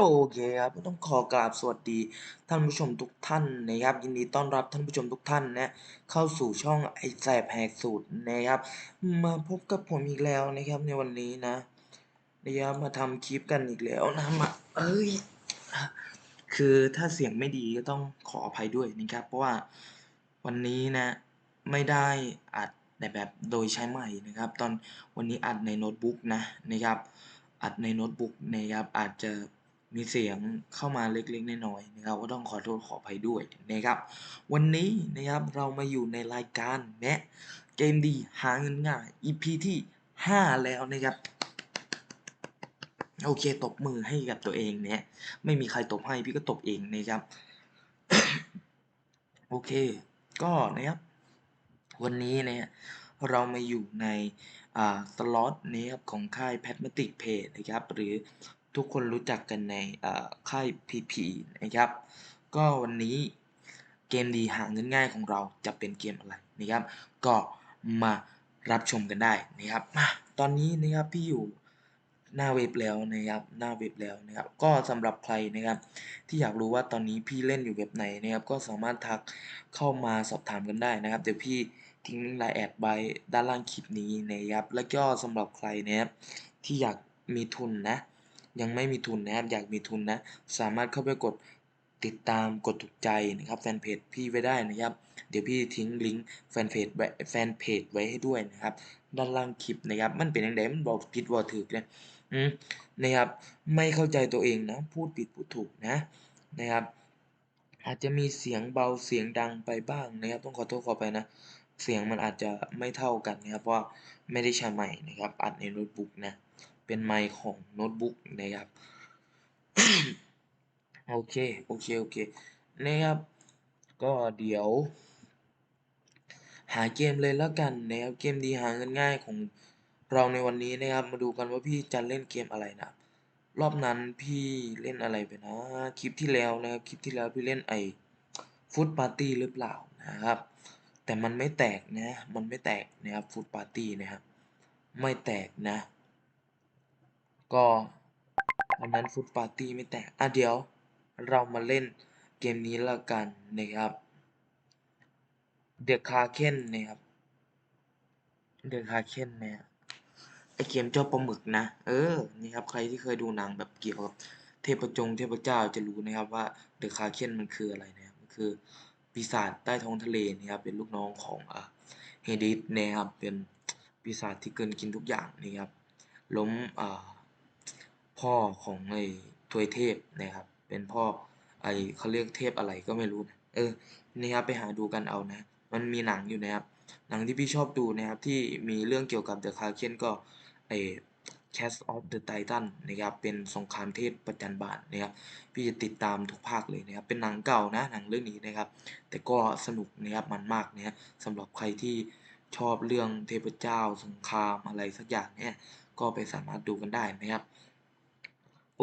โอเคครับต้องขอกราบสวัสดี ท่านผู้ชมทุกท่านนะครับ ยินดีต้อนรับท่านผู้ชมทุกท่านนะเข้าสู่ช่องไอแสบแหกสูตรนะครับ มาพบกับผมอีกแล้วนะครับในวันนี้นะนะครับมาทำคลิปกันอีกแล้วนะมาเอ้ยคือถ้าเสียงไม่ดีก็ต้องขออภัยด้วยนะครับ เพราะว่าวันนี้นะไม่ได้อัดในแบบโดยใช้ไมค์นะครับ ตอนวันนี้อัดในโน้ตบุ๊กนะนะครับอัดในโน้ตบุ๊กนะครับอาจจะ มีเสียงเข้ามาเล็กๆน้อยๆนะครับ ก็ต้องขอโทษขออภัยด้วยนะครับ วันนี้นะครับเรามาอยู่ในรายการแนะเกมดีหาเงินง่าย EP ที่ 5 แล้วนะครับ โอเคตบมือให้กับตัวเองเนี่ยไม่มีใครตบให้พี่ก็ตบเองนะครับ โอเค ก็นะครับ วันนี้เนี่ยเรามาอยู่ในสล็อตนี้ครับของค่าย p a t m a t i c Pay นะครับ หรือ ทุกคนรู้จักกันในอ่าค่าย PP นะครับ ก็วันนี้เกมดีหาเงินง่ายของเราจะเป็นเกมอะไรนะครับ ก็มารับชมกันได้นะครับมาตอนนี้นะครับพี่อยู่หน้าเว็บแล้วนะครับหน้าเว็บแล้วนะครับ ก็สำหรับใครนะครับ ที่อยากรู้ว่าตอนนี้พี่เล่นอยู่เว็บไหนนะครับ ก็สามารถทักเข้ามาสอบถามกันได้นะครับ เดี๋ยวพี่ทิ้งไลน์แอดไว้ด้านล่างคลิปนี้นะครับ แล้วก็สำหรับใครนะครับที่อยากมีทุนนะ ยังไม่มีทุนนะครับ อยากมีทุนนะ สามารถเข้าไปกดติดตามกดถูกใจนะครับแฟนเพจพี่ไว้ได้นะครับ เดี๋ยวพี่ทิ้งลิงก์แฟนเพจไว้แฟนเพจไว้ให้ด้วยนะครับ ด้านล่างคลิปนะครับ มันเป็นยังไงมันบอกผิดว่าถูกเลยอืมนะครับ ไม่เข้าใจตัวเองนะ พูดผิดพูดถูกนะนะครับ อาจจะมีเสียงเบาเสียงดังไปบ้างนะครับ ต้องขอโทษขอไปนะ เสียงมันอาจจะไม่เท่ากันนะครับเพราะไม่ได้ใช้ไมค์นะครับ อัดในโน้ตบุ๊กนะ เป็นไมค์ของโน้ตบุ๊กนะครับ โอเค โอเค โอเค นะครับ ก็เดี๋ยว หาเกมเลยแล้วกันนะครับ เกมดีหาเงินง่ายของเราในวันนี้นะครับ มาดูกันว่าพี่จะเล่นเกมอะไรนะ รอบนั้นพี่เล่นอะไรไปนะ คลิปที่แล้วนะครับ คลิปที่แล้วพี่เล่นไอฟุตปาร์ตี้หรือเปล่านะครับ แต่มันไม่แตกนะ มันไม่แตกนะครับฟุตปาร์ตี้นะครับ ไม่แตกนะ ก็อันนั้นฟุตปาร์ตี้ไม่แตก อะเดี๋ยวเรามาเล่นเกมนี้แล้วกันนะครับ The Kraken นะครับ The Kraken เนี่ยไอเกมเจ้าปลาหมึกนะ เออ นี่ครับ ใครที่เคยดูหนังแบบเกี่ยวกับเทพจงเทพเจ้าจะรู้นะครับว่า The Kraken มันคืออะไรนะครับ มันคือปีศาจใต้ท้องทะเลนะครับ เป็นลูกน้องของอ่าเฮดิสนะครับ เป็นปีศาจที่เกินกินทุกอย่างนะครับ ล้มอ่า พ่อของไอ้ทวยเทพนะครับ เป็นพ่อไอ้เขาเรียกเทพอะไรก็ไม่รู้นะเออนี่ครับไปหาดูกันเอานะ มันมีหนังอยู่นะครับ หนังที่พี่ชอบดูนะครับที่มีเรื่องเกี่ยวกับ The Kraken ก็ไอ้ Cast of the Titan นะครับ เป็นสงครามเทพประจันบานนะครับ พี่จะติดตามทุกภาคเลยนะครับ เป็นหนังเก่านะ หนังเรื่องนี้นะครับ แต่ก็สนุกนะครับ มันมากนะสำหรับใครที่ชอบเรื่องเทพเจ้า สงครามอะไรสักอย่างเนี่ย ก็ไปสามารถดูกันได้นะครับ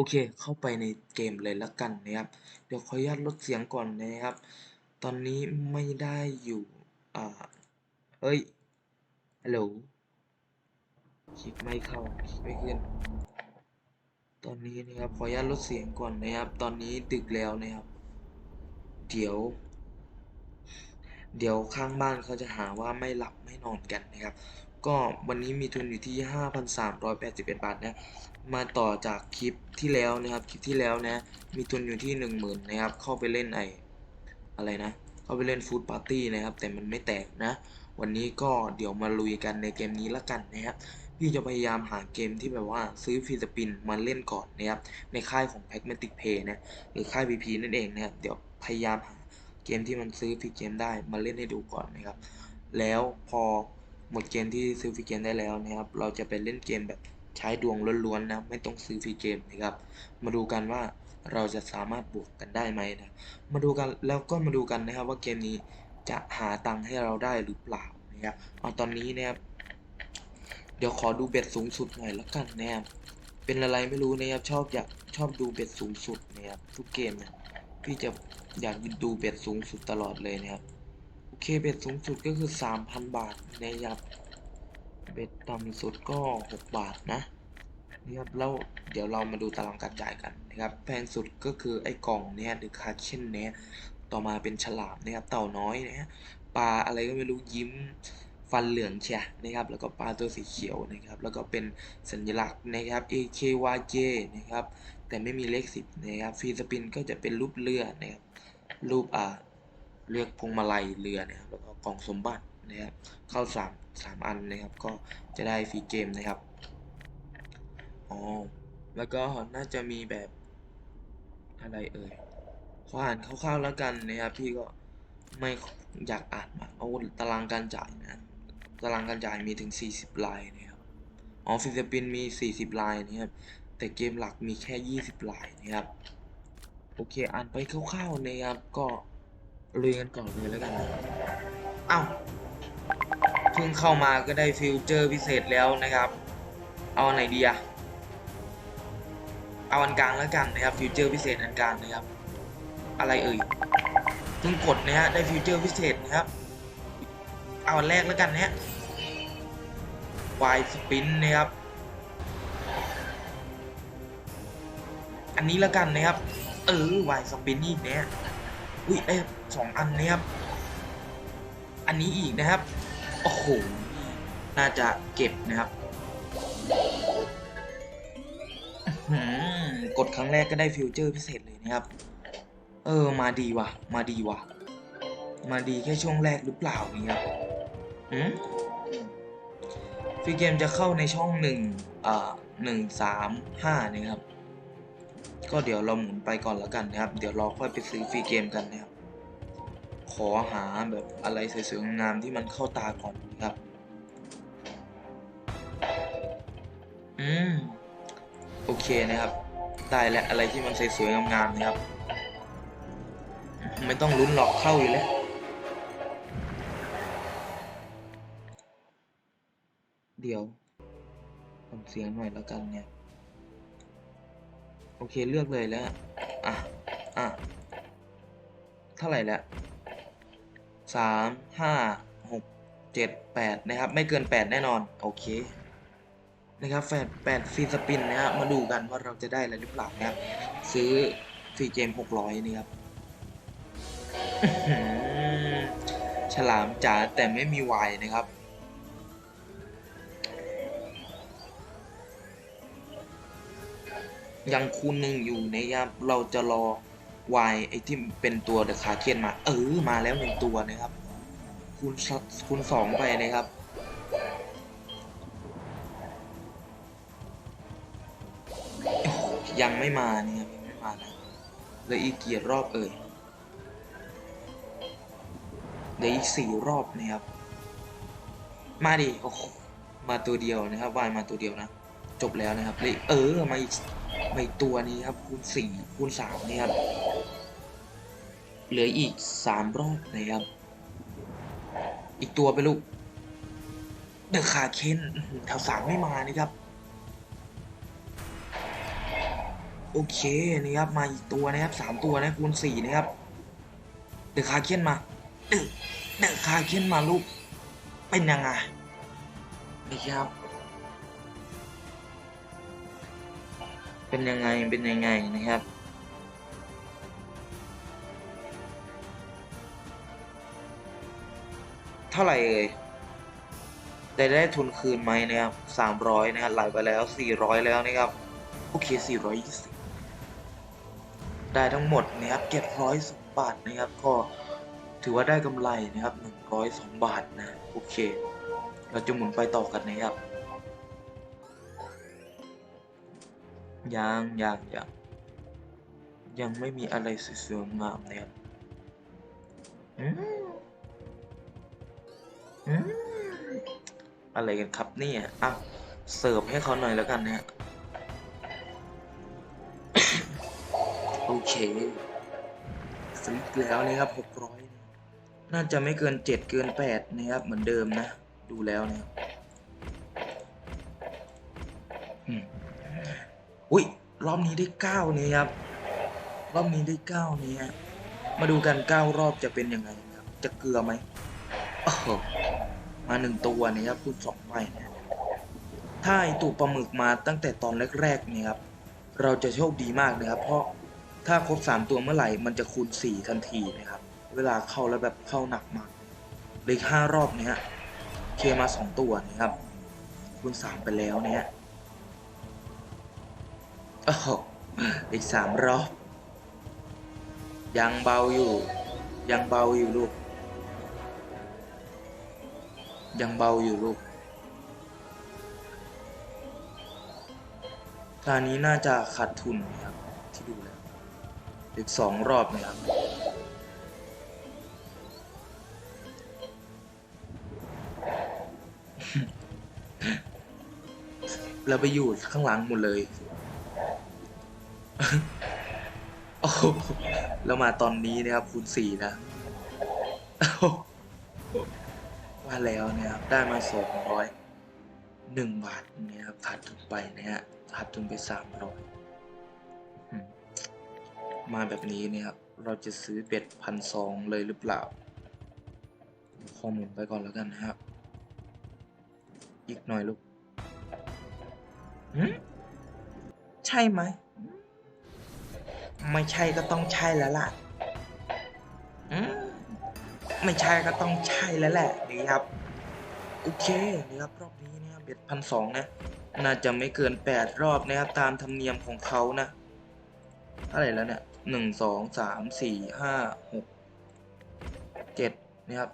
โอเค เข้าไปในเกมเลยล้วกันนะครับ เดี๋ยวขออนุญาตลดเสียงก่อนนะครับ ตอนนี้ไม่ได้อยู่ อ่า เฮ้ย ฮัลโหลคลิปไม่เข้าคลิปไม่ขึ้น ตอนนี้นะครับ ขออนุญาตลดเสียงก่อนนะครับ ตอนนี้ดึกแล้วนะครับ เดี๋ยว เดี๋ยวข้างบ้านเขาจะหาว่าไม่หลับไม่นอนกันนะครับ ก็วันนี้มีทุนอยู่ที่ 5,381 บาทนะ มาต่อจากคลิปที่แล้วนะครับ คลิปที่แล้วนะ มีทุนอยู่ที่ 10,000นะครับ เข้าไปเล่นไออะไรนะ เข้าไปเล่นฟูดปาร์ตี้นะครับ แต่มันไม่แตกนะ วันนี้ก็เดี๋ยวมาลุยกันในเกมนี้ละกันนะครับ พี่จะพยายามหาเกมที่แบบว่าซื้อฟรีสปินมาเล่นก่อนนะครับ ในค่ายของ Pragmatic Play นะ หรือค่าย VP นั่นเองนะครับ เดี๋ยวพยายามหาเกมที่มันซื้อฟรีเกมได้มาเล่นให้ดูก่อนนะครับ แล้วพอหมดเกมที่ซื้อฟรีเกมได้แล้วนะครับ เราจะไปเล่นเกมแบบ ใช้ดวงล้วนๆนะไม่ต้องซื้อฟรีเกมนะครับ มาดูกันว่าเราจะสามารถบวกกันได้ไหมนะมาดูกันแล้วก็มาดูกันนะครับว่าเกมนี้จะหาตังค์ให้เราได้หรือเปล่านะครับเอาตอนนี้นะครับเดี๋ยวขอดูเบ็ดสูงสุดหน่อยแล้วกันนะครับเป็นอะไรไม่รู้นะครับชอบอยากชอบดูเบ็ดสูงสุดนะครับทุกเกมนะพี่จะอยากดูเบ็ดสูงสุดตลอดเลยนะครับโอเคเบ็ดสูงสุดก็คือ 3,000 บาทนะครับ เบ็ดต่ำสุดก็ 6 บาทนะนะครับแล้วเดี๋ยวเรามาดูตารางการจ่ายกันนะครับแพงสุดก็คือไอ้กล่องเนี้ยหรือคาเช่นเนี้ยต่อมาเป็นฉลามนะครับเต่าน้อยนะฮะปลาอะไรก็ไม่รู้ยิ้มฟันเหลืองเชียนะครับแล้วก็ปลาตัวสีเขียวนะครับแล้วก็เป็นสัญลักษณ์นะครับ AKYJ นะครับแต่ไม่มีเลขสิบนะครับฟีสปินก็จะเป็นรูปเรือนะครับรูปอ่าเลือกพวงมาลัยเรือนะครับแล้วก็กล่องสมบัติ นะครับเข้าสามสามอันนะครับ ก็จะได้ฟรีเกมนะครับอ๋อแล้วก็น่าจะมีแบบอะไรเอ่ยขออ่านคร่าวๆแล้วกันนะครับ พี่ก็ไม่อยากอ่านมากเอาตารางการจ่ายนะตารางการจ่ายมีถึง 40 ลายนะครับอ๋อฟิลิปปินส์มี 40 ลายนะครับ แต่เกมหลักมีแค่ 20 ลายนะครับ โอเค อ่านไปคร่าวๆนะครับ ก็ลุยกันก่อนเลยแล้วกันนะอ้าว พิ่งเข้ามาก็ได้ฟิวเจอร์พิเศษแล้วนะครับ เอาอันไหนดีอะเอาอันกลางแล้วกันนะครับฟิวเจอร์พิเศษอันกลางนะครับ อะไรเอ่ยเพิ่งกดนะฮะได้ฟิวเจอร์พิเศษนะครับ เอาอันแรกแล้วกันนะฮะวายสปินนะครับ อันนี้แล้วกันนะครับ เออวายสปินอีกเนี่ยอุ้ยได้สองอันนะครับ อันนี้อีกนะครับ โอ้โห น่าจะเก็บนะครับหือกดครั้งแรกก็ได้ฟิวเจอร์พิเศษเลยนะครับ เออ มาดีว่ะ มาดีว่ะ มาดีแค่ช่วงแรกหรือเปล่านี่ครับอืมฟีเกมจะเข้าในช่องหนึ่งอ่าหนึ่งสามห้านะครับ ก็เดี๋ยวเราหมุนไปก่อนแล้วกันนะครับ เดี๋ยวเราค่อยไปซื้อฟรีเกมกันนะครับ ขอหาแบบอะไรสวยๆงามที่มันเข้าตาก่อนนะครับ อืม โอเคนะครับ ได้แล้วอะไรที่มันสวยๆงามๆนะครับ ไม่ต้องลุ้นหรอกเข้าอยู่แล้วเดี๋ยวทำเสียงหน่อยแล้วกันเนี่ย โอเคเลือกเลยแล้ว อะ อะ เท่าไหร่แล้ว สามห้าหกเจ็ดแปดนะครับ ไม่เกินแปดแน่นอน โอเคนะครับแปดแปดฟรีสปินนะครับมาดูกันว่าเราจะได้อะไรหรือเปล่านะครับ ซื้อฟรีเกมหกร้อยนี่ครับฉลามจ๋าแต่ไม่มีวายนะครับยังคูณหนึ่งอยู่นะครับเราจะรอ วายไอที่เป็นตัวเดอะคาเคนมาเออมาแล้วหนึ่งตัวนะครับ คูณสคูณสองไปนะครับยังไม่มาเนี่ยยังไม่มานะเลยอีกกี่รอบเอ่ยเหลืออีกสี่รอบนะครับ มาดิโอ้มาตัวเดียวนะครับวายมาตัวเดียวนะ จบแล้วนะครับเลยเออมาอีกมาอีกตัวนี้ครับคูณสี่คูณสามนี่ครับ เหลืออีกสามรอบนะครับ อีกตัวไปลูก เดอะคาเคนอื้อหือแถวสามไม่มานะครับ โอเคนะครับมาอีกตัวนะครับสามตัวนะคูณสี่นะครับ เดอะคาเคนมา เดอะเดอะคาเคนมาลูก เป็นยังไงนะครับ เป็นยังไง เป็นยังไงนะครับ ท่าไหร่เอ่ยได้ได้ทุนคืนไหมนะครับสามร้อยนะครับไหลไปแล้วสี่ร้อยแล้วนะครับโอเคสี่ร้อยยี่สิบได้ทั้งหมดนะครับเจ็ดร้อยสองบาทนะครับก็ถือว่าได้กำไรนะครับหนึ่งร้อยสองบาทนะโอเค เราจะหมุนไปต่อกันนะครับยังยังยังยังไม่มีอะไรสวยๆงามนะครับ อะไรกันครับเนี่ยอ้าวเสิร์ฟให้เขาหน่อยแล้วกันนะฮะโอเคซื้อแล้วนะครับหกร้อยน่าจะไม่เกินเจ็ดเกินแปดนะครับ เหมือนเดิมนะ ดูแล้วนะครับอุ้ยรอบนี้ได้เก้านี่ครับ รอบนี้ได้เก้านี่ฮะมาดูกันเก้ารอบจะเป็นยังไงครับ จะเกลือไหมโอ้ มาหนึ่งตัวนะครับคูณสองไปนะถ้าไอตัวปลาหมึกมาตั้งแต่ตอนแรกๆเนี่ยครับเราจะโชคดีมากนะครับ เพราะถ้าครบสามตัวเมื่อไหร่มันจะคูณสี่ทันทีนะครับ เวลาเข้าแล้วแบบเข้าหนักมากเลยห้ารอบเนี้ยเคมาสองตัวนะครับ คูณสามไปแล้วเนี่ยโอ้โหอีกสามรอบ ยังเบาอยู่ ยังเบาอยู่ลูก ยังเบาอยู่ลูกตอนนี้น่าจะขาดทุนนะครับ ที่ดูแล้วอีกสองรอบนะครับเราไปอยู่ข้างหลังหมดเลย โอ้โหแล้วมาตอนนี้นะครับคูณสี่นะ ว่าแล้วนะครับได้มาสองร้อยหนึ่งบาทนะครับขาดทุนไปนะฮะขาดทุนไปสามร้อยมาแบบนี้เนะครับเราจะซื้อเบ็ดพันสองเลยหรือเปล่าขอมุนไปก่อนแล้วกันนะครับ อีกหน่อยลูกใช่ไหม ไม่ใช่ก็ต้องใช่แล้วล่ะ ไม่ใช่ก็ต้องใช่แล้วแหละนี่ครับโอเคนะครับรอบนี้นะครับเบ็ดพันสองนะน่าจะไม่เกินแปดรอบนะครับตามธรรมเนียมของเขานะอะไรแล้วเนี่ยหนึ่งสองสามสี่ห้าหกเจ็ดนะครับ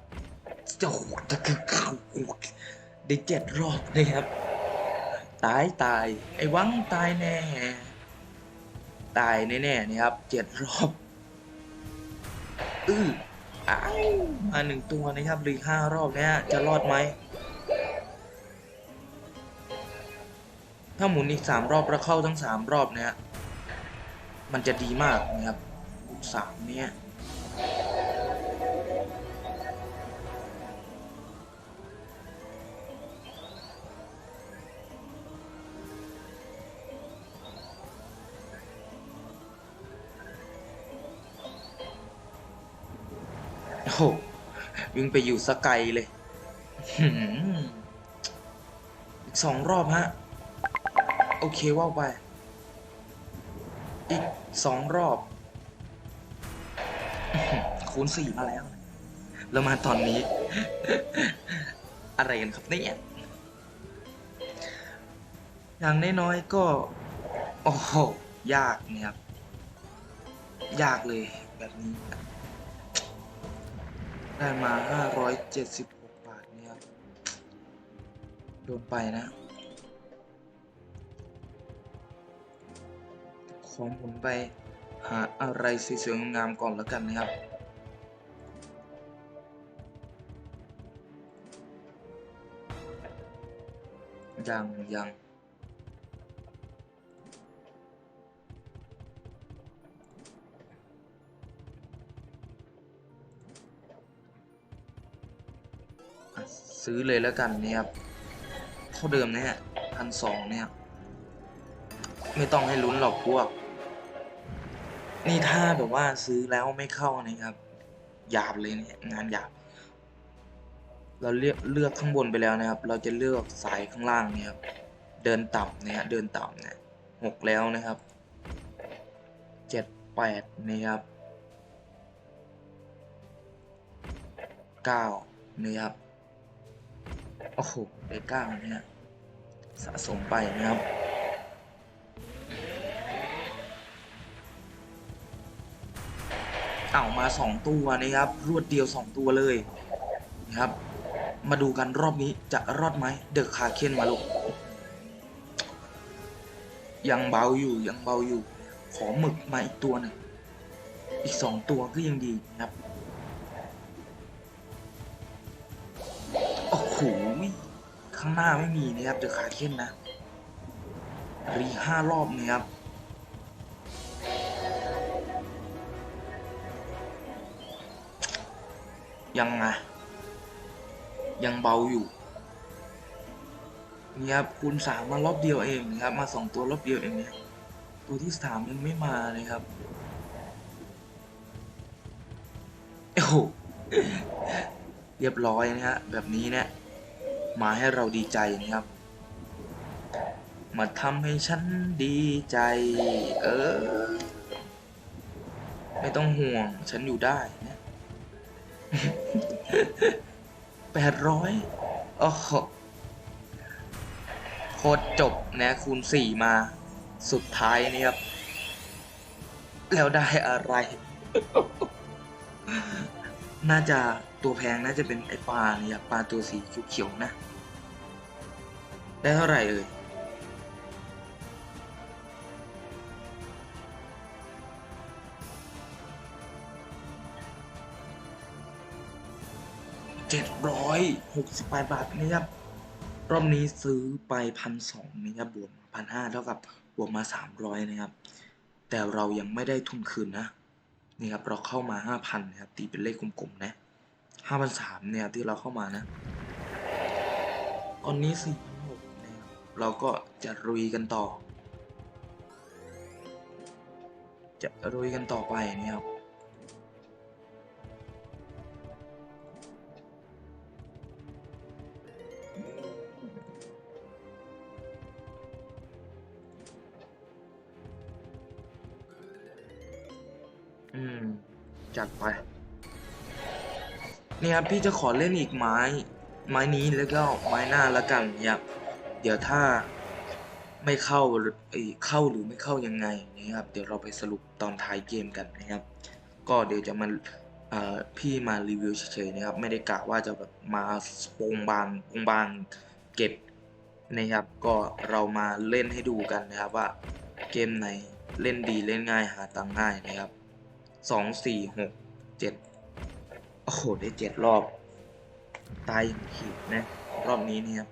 โอ้โหได้เจ็ดรอบนะครับตายตายไอ้วังตายแน่ตายแน่ๆนี่ครับเจ็ดรอบ อื้อ อ้าวมาหนึ่งตัวนะครับหรือห้ารอบนะฮะจะรอดไหม ถ้าหมุนอีกสามรอบแล้วเข้าทั้งสามรอบนะฮะมันจะดีมากนะครับสามเนี่ย โอ้โหวิ่งไปอยู่สกไกลเลยอีกสองรอบฮะ โอเคว่าไป อีกสองรอบ คูณสี่มาแล้ว แล้วมาตอนนี้ อะไรกันครับเนี่ยอย่างน้อยๆก็ โอ้โห ยากเนี่ยครับ ยากเลยแบบนี้ ได้มา 576 บาทเนี่ยครับโดนไปนะ ขอหมุนไปหาอะไรสวยๆงามๆก่อนแล้วกันนะครับยังยัง ซื้อเลยแล้วกันเนี่ยครับเท่าเดิมเนี่ยพันสองเนี่ยไม่ต้องให้ลุ้นหรอกพวก นี่ถ้าแบบว่าซื้อแล้วไม่เข้านะครับหยาบเลยเนี่ยงานหยาบ เราเลือกเลือกข้างบนไปแล้วนะครับ เราจะเลือกสายข้างล่างเนี่ยครับเดินต่ำเนี่ยเดินต่ำเนี่ยหกแล้วนะครับเจ็ดแปดนะครับเก้านะครับ โอ้โหได้เก้าเนี่ยสะสมไปนะครับ เอามาสองตัวนะครับ รวดเดียวสองตัวเลยนะครับ มาดูกันรอบนี้จะรอดไหมเดอะคาเคนมาลูกยังเบาอยู่ยังเบาอยู่ ขอหมึกมาอีกตัวหนึ่งอีกสองตัวก็ยังดีนะครับ หข้างหน้าไม่มีนะครับเดอะคาเคนนะ รีห้ารอบนะครับยังไงยังเบาอยู่นี่ครับคูณสามมารอบเดียวเองนะครับ มาสองตัวรอบเดียวเองเนี่ยตัวที่สามยังไม่มาเลยครับโอ้โหเรียบร้อยนะฮะแบบนี้เนี่ย มาให้เราดีใจนะครับ มาทำให้ฉันดีใจ เออ ไม่ต้องห่วง ฉันอยู่ได้นะแปดร้อยโอ้โหโคตรจบนะคูณสี่มาสุดท้ายนี่ครับ แล้วได้อะไร น่าจะตัวแพงน่าจะเป็นไอปลาเนี่ยปลาตัวสีเขียวๆนะ ได้เท่าไหร่เอ่ยเจ็ดร้อยหกสิบแปดบาทนะครับรอบนี้ซื้อไปพันสองนะครับบวกพันห้าเท่ากับบวกมาสามร้อยนะครับ แต่เรายังไม่ได้ทุนคืนนะ นี่ครับเราเข้ามาห้าพันนะครับตีเป็นเลขกลมๆนะห้าพันสามเนี่ยครับที่เราเข้ามานะ ตอนนี้สี่พันหกนะครับเราก็จะรุยกันต่อ จะรุยกันต่อไปนะครับ ครับ พี่จะขอเล่นอีกไม้ ไม้นี้แล้วก็ไม้หน้าแล้วกันเนี่ยครับเดี๋ยวถ้าไม่เข้าหรือเอ้เข้าหรือไม่เข้ายังไงนะครับ เดี๋ยวเราไปสรุปตอนท้ายเกมกันนะครับ ก็เดี๋ยวจะมาพี่มารีวิวเฉยๆนะครับ ไม่ได้กะว่าจะแบบมาโปงบางโปงบางเก็บนะครับ ก็เรามาเล่นให้ดูกันนะครับว่าเกมไหนเล่นดีเล่นง่ายหาตังง่ายนะครับสองสี่หกเจ็ด โอ้โห ได้เจ็ดรอบ ตายอย่างขีดนะ รอบนี้เนี่ยครับ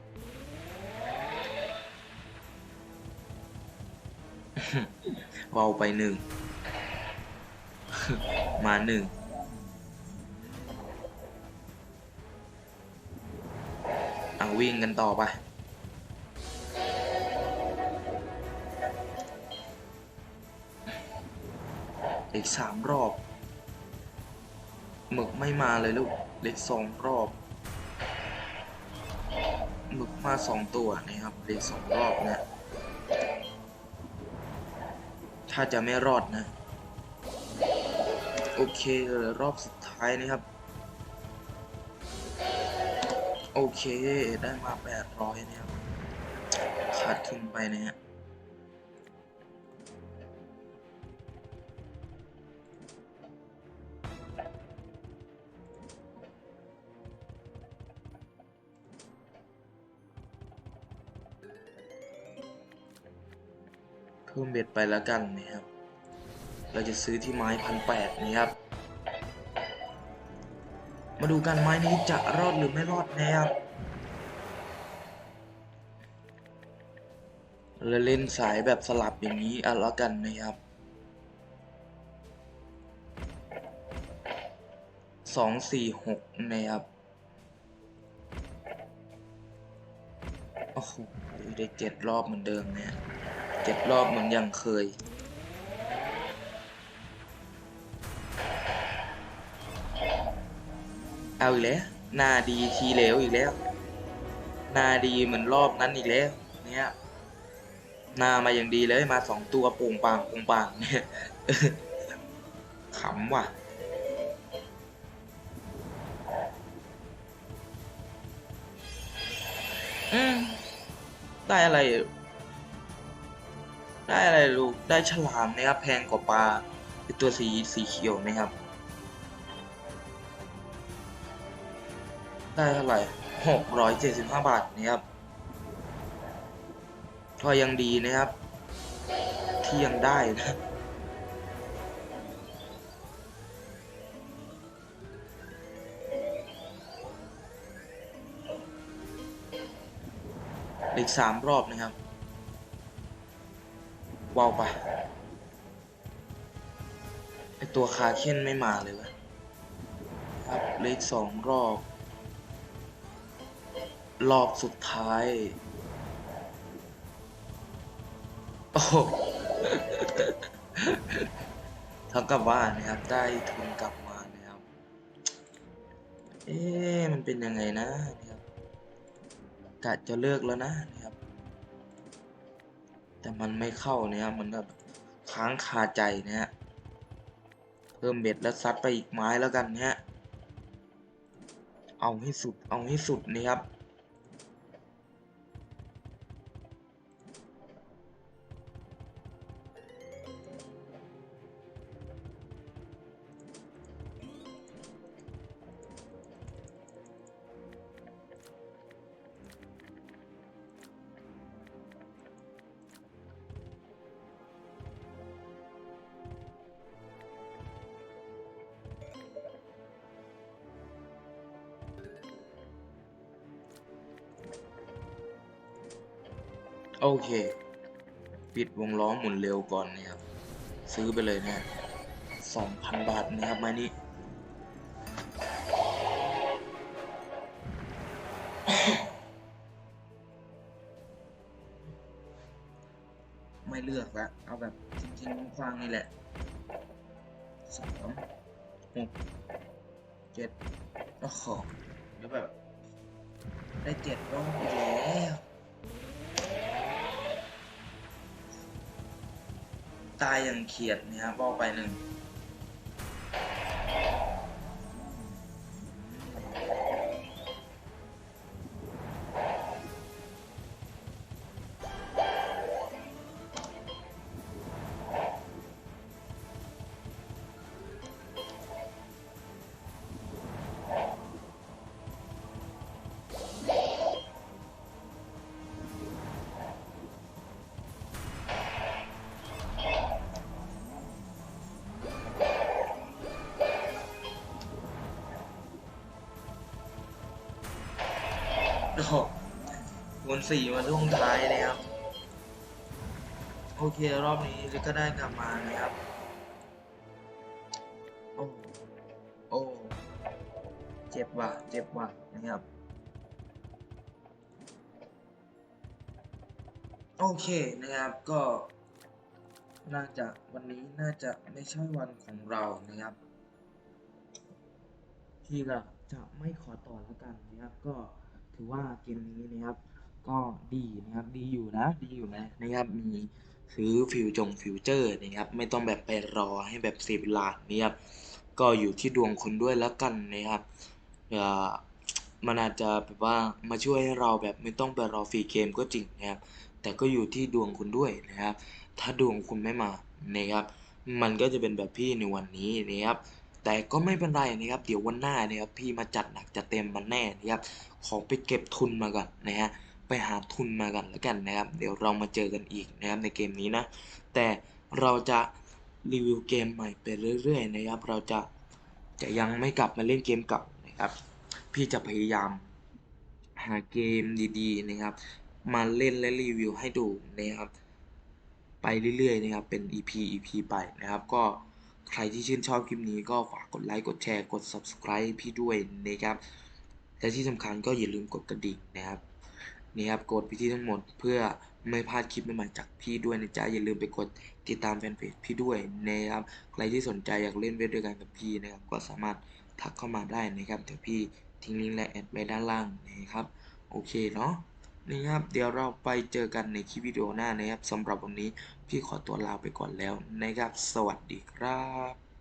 เบาไปหนึ่ง มาหนึ่ง เอาวิ่งกันต่อไปอีกสามรอบ หมึกไม่มาเลยลูกเล็กสองรอบหมึกมาสองตัวนะครับเล็กสองรอบนะถ้าจะไม่รอดนะโอเคเหลยรอบสุดท้ายนะครับ โอเคได้มาแปดร้อยนะครับขาดทุนไปนะฮะ เพิ่มเบ็ดไปแล้วกันนะครับ เราจะซื้อที่ไม้พันแปดนะครับ มาดูกันไม้นี้จะรอดหรือไม่รอดนะครับเราเล่นสายแบบสลับอย่างนี้อะแล้วกันนะครับสองสี่หกนะครับโอ้โหได้เจ็ดรอบเหมือนเดิมเนี่ย เจ็ดรอบเหมือนยังเคย เอาอีกแล้วหน้าดีทีเหลวอีกแล้วหน้าดีเหมือนรอบนั้นอีกแล้ว เนี่ยหน้ามาอย่างดีเลยมาสองตัวปงปางปงปางเนี่ยขำว่ะอืมได้อะไร ได้อะไรลูก ได้ฉลามนะครับ แพงกว่าปลาตัวสีสีเขียวนะครับ ได้เท่าไหร่หกร้อยเจ็ดสิบห้าบาทนะครับก็ยังดีนะครับ ที่ยังได้นะอีกสามรอบนะครับ ว้าวไปไอตัวคาเค้นไม่มาเลยวะครับเลขสองรอบ รอบสุดท้าย โอ้โหท่ากับว่านะครับ ได้ทุนกลับมานะครับ เอ๊มันเป็นยังไงนะนะครับกะจะเลิกแล้วนะ แต่มันไม่เข้านะครับมันแบบค้างคาใจนะฮะ เพิ่มเบ็ดแล้วซัดไปอีกไม้แล้วกันนะฮะ เอาให้สุด เอาให้สุดนะครับ เค ปิดวงล้อหมุนเร็วก่อนนะครับ ซื้อไปเลยนะสองพันบาทนะครับไม้นี้ไม่เลือกละเอาแบบจริงๆฟังนี่แหละสามหกเจ็ดโอ้โหแล้วแบบได้เจ็ดรอบอีกแล้ว ตายอย่างเขียดนะครับวอกไปหนึ่ง สี่มาช่วงท้ายนะครับ โอเครอบนี้ก็ได้กลับมานะครับ โอ้โอ้เจ็บว่ะเจ็บว่ะนะครับ โอเคนะครับก็ น่าจะวันนี้น่าจะไม่ใช่วันของเรานะครับพี่ก็จะไม่ขอต่อแล้วกันนะครับ ก็ถือว่าเกมนี้นะครับ ก็ดีนะครับ ดีอยู่นะ ดีอยู่นะนะครับ มีซื้อฟิวจงฟิวเจอร์นะครับ ไม่ต้องแบบไปรอให้แบบเสียเวลานะครับ ก็อยู่ที่ดวงคนด้วยแล้วกันนะครับเอ่อมันอาจจะแบบว่ามาช่วยให้เราแบบไม่ต้องไปรอฟรีเกมก็จริงนะครับ แต่ก็อยู่ที่ดวงคุณด้วยนะครับ ถ้าดวงคุณไม่มานะครับ มันก็จะเป็นแบบพี่ในวันนี้นะครับ แต่ก็ไม่เป็นไรนะครับ เดี๋ยววันหน้านะครับพี่มาจัดหนักจัดเต็มมันแน่นะครับ ขอไปเก็บทุนมาก่อนนะฮะ ไปหาทุนมาก่อนแล้วกันนะครับ เดี๋ยวเรามาเจอกันอีกนะครับในเกมนี้นะ แต่เราจะรีวิวเกมใหม่ไปเรื่อยๆนะครับ เราจะจะยังไม่กลับมาเล่นเกมเก่านะครับ พี่จะพยายามหาเกมดีๆนะครับ มาเล่นและรีวิวให้ดูนะครับ ไปเรื่อยๆนะครับ เป็น EP EP ไปนะครับ ก็ใครที่ชื่นชอบคลิปนี้ก็ฝากกดไลค์ กดแชร์ กด subscribe พี่ด้วยนะครับ และที่สำคัญก็อย่าลืมกดกระดิ่งนะครับ นี่ครับกดไปที่ทั้งหมดเพื่อไม่พลาดคลิปใหม่ๆจากพี่ด้วยนะจ๊ะอย่าลืมไปกดติดตามแฟนเพจพี่ด้วยนะครับใครที่สนใจอยากเล่นเวทด้วยกันกับพี่นะครับก็สามารถทักเข้ามาได้นะครับเดี๋ยวพี่ทิ้งลิงก์และแอดไว้ด้านล่างนะครับโอเคเนาะนี่ครับเดี๋ยวเราไปเจอกันในคลิปวิดีโอหน้านะครับสำหรับวันนี้พี่ขอตัวลาไปก่อนแล้วนะครับ สวัสดีครับ